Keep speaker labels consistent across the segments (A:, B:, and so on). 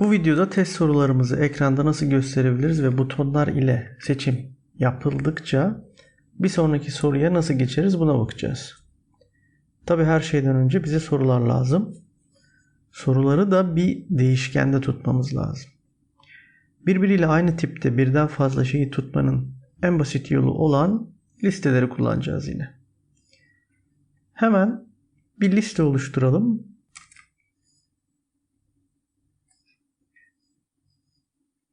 A: Bu videoda test sorularımızı ekranda nasıl gösterebiliriz ve butonlar ile seçim yapıldıkça bir sonraki soruya nasıl geçeriz buna bakacağız. Tabi her şeyden önce bize sorular lazım. Soruları da bir değişkende tutmamız lazım. Birbiriyle aynı tipte birden fazla şeyi tutmanın en basit yolu olan listeleri kullanacağız yine. Hemen bir liste oluşturalım.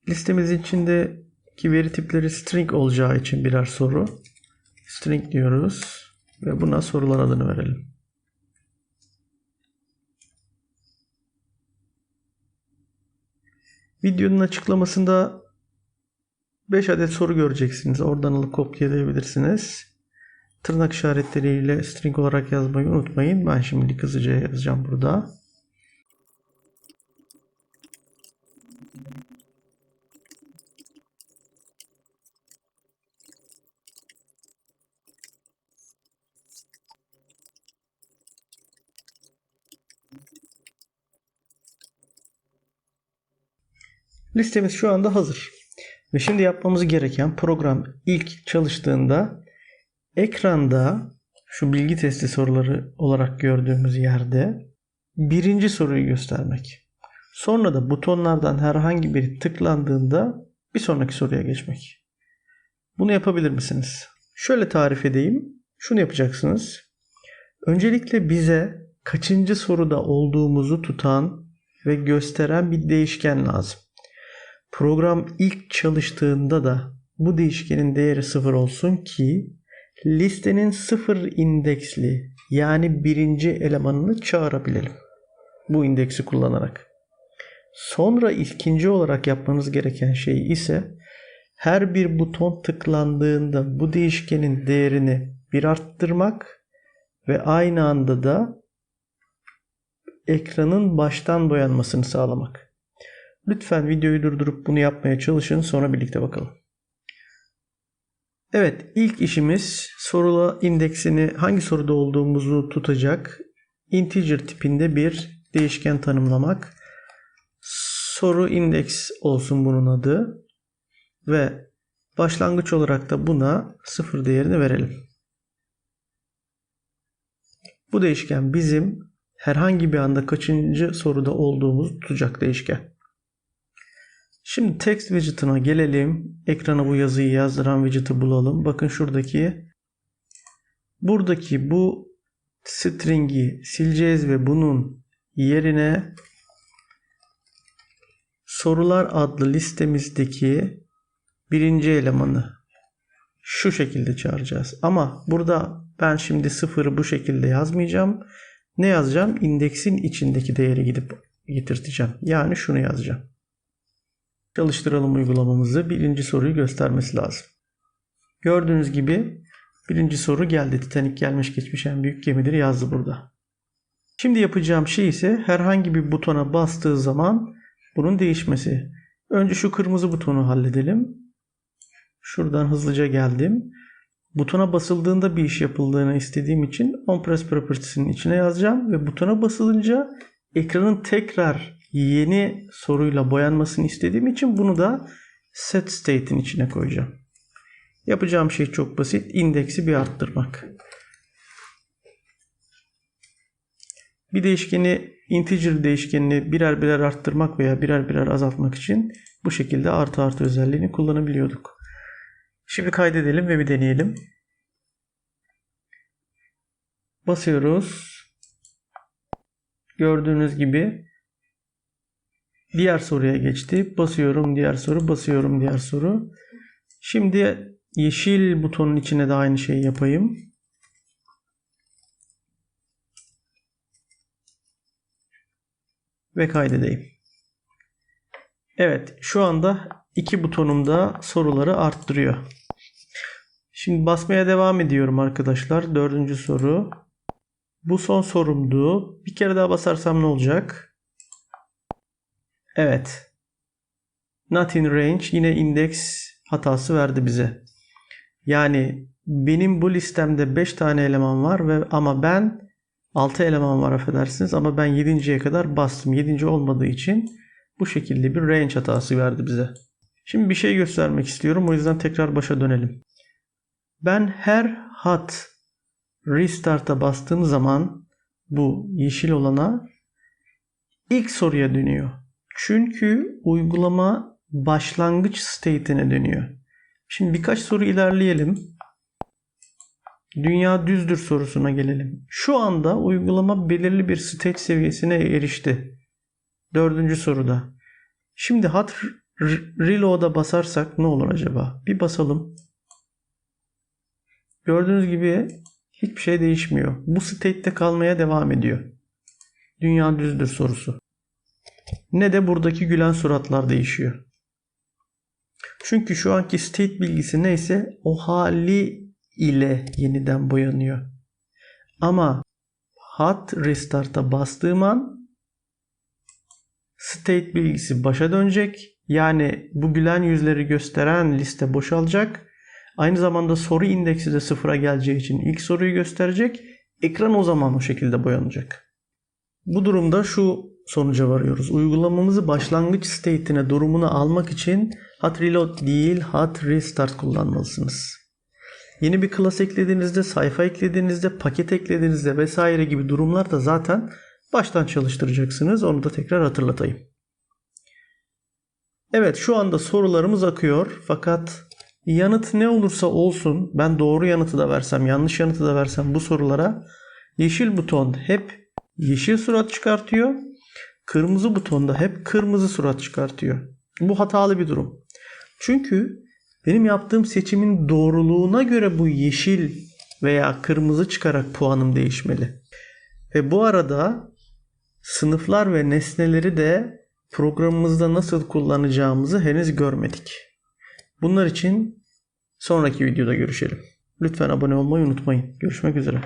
A: Listemizin içindeki veri tipleri string olacağı için birer soru. String diyoruz ve buna sorular adını verelim. Videonun açıklamasında 5 adet soru göreceksiniz. Oradan alıp kopyalayabilirsiniz. Tırnak işaretleriyle string olarak yazmayı unutmayın. Ben şimdi hızlıca yazacağım burada. Listemiz şu anda hazır. Ve şimdi yapmamız gereken program ilk çalıştığında ekranda şu bilgi testi soruları olarak gördüğümüz yerde birinci soruyu göstermek. Sonra da butonlardan herhangi biri tıklandığında bir sonraki soruya geçmek. Bunu yapabilir misiniz? Şöyle tarif edeyim. Şunu yapacaksınız. Öncelikle bize kaçıncı soruda olduğumuzu tutan ve gösteren bir değişken lazım. Program ilk çalıştığında da bu değişkenin değeri sıfır olsun ki listenin sıfır indeksli yani birinci elemanını çağırabilelim. Bu indeksi kullanarak. Sonra ikinci olarak yapmanız gereken şey ise her bir buton tıklandığında bu değişkenin değerini bir arttırmak ve aynı anda da ekranın baştan boyanmasını sağlamak. Lütfen videoyu durdurup bunu yapmaya çalışın sonra birlikte bakalım. Evet ilk işimiz sorula indeksini hangi soruda olduğumuzu tutacak integer tipinde bir değişken tanımlamak. Soru indeks olsun bunun adı ve başlangıç olarak da buna sıfır değerini verelim. Bu değişken bizim herhangi bir anda kaçıncı soruda olduğumuzu tutacak değişken. Şimdi text widget'ına gelelim. Ekrana bu yazıyı yazdıran widget'ı bulalım. Bakın şuradaki buradaki bu string'i sileceğiz ve bunun yerine sorular adlı listemizdeki birinci elemanı şu şekilde çağıracağız. Ama burada ben şimdi sıfırı bu şekilde yazmayacağım. Ne yazacağım? İndeksin içindeki değeri gidip getirteceğim. Yani şunu yazacağım. Çalıştıralım uygulamamızı. Birinci soruyu göstermesi lazım. Gördüğünüz gibi birinci soru geldi. Titanic gelmiş geçmiş en büyük gemidir yazdı burada. Şimdi yapacağım şey ise herhangi bir butona bastığı zaman bunun değişmesi. Önce şu kırmızı butonu halledelim. Şuradan hızlıca geldim. Butona basıldığında bir iş yapıldığını istediğim için onPress Properties'in içine yazacağım ve butona basılınca ekranın tekrar yeni soruyla boyanmasını istediğim için bunu da set state'in içine koyacağım. Yapacağım şey çok basit. İndeksi bir arttırmak. Bir değişkeni integer değişkenini birer birer arttırmak veya birer birer azaltmak için bu şekilde artı artı özelliğini kullanabiliyorduk. Şimdi kaydedelim ve bir deneyelim. Basıyoruz. Gördüğünüz gibi Diğer soruya geçti. Basıyorum diğer soru, basıyorum diğer soru. Şimdi yeşil butonun içine de aynı şeyi yapayım. Ve kaydedeyim. Evet şu anda iki butonumda soruları arttırıyor. Şimdi basmaya devam ediyorum arkadaşlar. Dördüncü soru. Bu son sorumdu. Bir kere daha basarsam ne olacak? Evet. Not in range yine indeks hatası verdi bize. Yani benim bu listemde 5 tane eleman var ve ama ben 6 eleman var affedersiniz ama ben 7.ye kadar bastım. 7. olmadığı için bu şekilde bir range hatası verdi bize. Şimdi bir şey göstermek istiyorum. O yüzden tekrar başa dönelim. Ben her hat restart'a bastığım zaman bu yeşil olana ilk soruya dönüyor. Çünkü uygulama başlangıç state'ine dönüyor. Şimdi birkaç soru ilerleyelim. Dünya düzdür sorusuna gelelim. Şu anda uygulama belirli bir state seviyesine erişti. Dördüncü soruda. Şimdi re- reload'a basarsak ne olur acaba? Bir basalım. Gördüğünüz gibi hiçbir şey değişmiyor. Bu state'te kalmaya devam ediyor. Dünya düzdür sorusu. Ne de buradaki gülen suratlar değişiyor. Çünkü şu anki state bilgisi neyse o hali ile yeniden boyanıyor. Ama hot restart'a bastığım an state bilgisi başa dönecek. Yani bu gülen yüzleri gösteren liste boşalacak. Aynı zamanda soru indeksi de sıfıra geleceği için ilk soruyu gösterecek. Ekran o zaman o şekilde boyanacak. Bu durumda şu sonuca varıyoruz. Uygulamamızı başlangıç state'ine durumunu almak için hot reload değil hot restart kullanmalısınız. Yeni bir class eklediğinizde, sayfa eklediğinizde, paket eklediğinizde vesaire gibi durumlarda zaten baştan çalıştıracaksınız. Onu da tekrar hatırlatayım. Evet şu anda sorularımız akıyor fakat yanıt ne olursa olsun ben doğru yanıtı da versem yanlış yanıtı da versem bu sorulara yeşil buton hep yeşil surat çıkartıyor. Kırmızı buton da hep kırmızı surat çıkartıyor. Bu hatalı bir durum. Çünkü benim yaptığım seçimin doğruluğuna göre bu yeşil veya kırmızı çıkarak puanım değişmeli. Ve bu arada sınıflar ve nesneleri de programımızda nasıl kullanacağımızı henüz görmedik. Bunlar için sonraki videoda görüşelim. Lütfen abone olmayı unutmayın. Görüşmek üzere.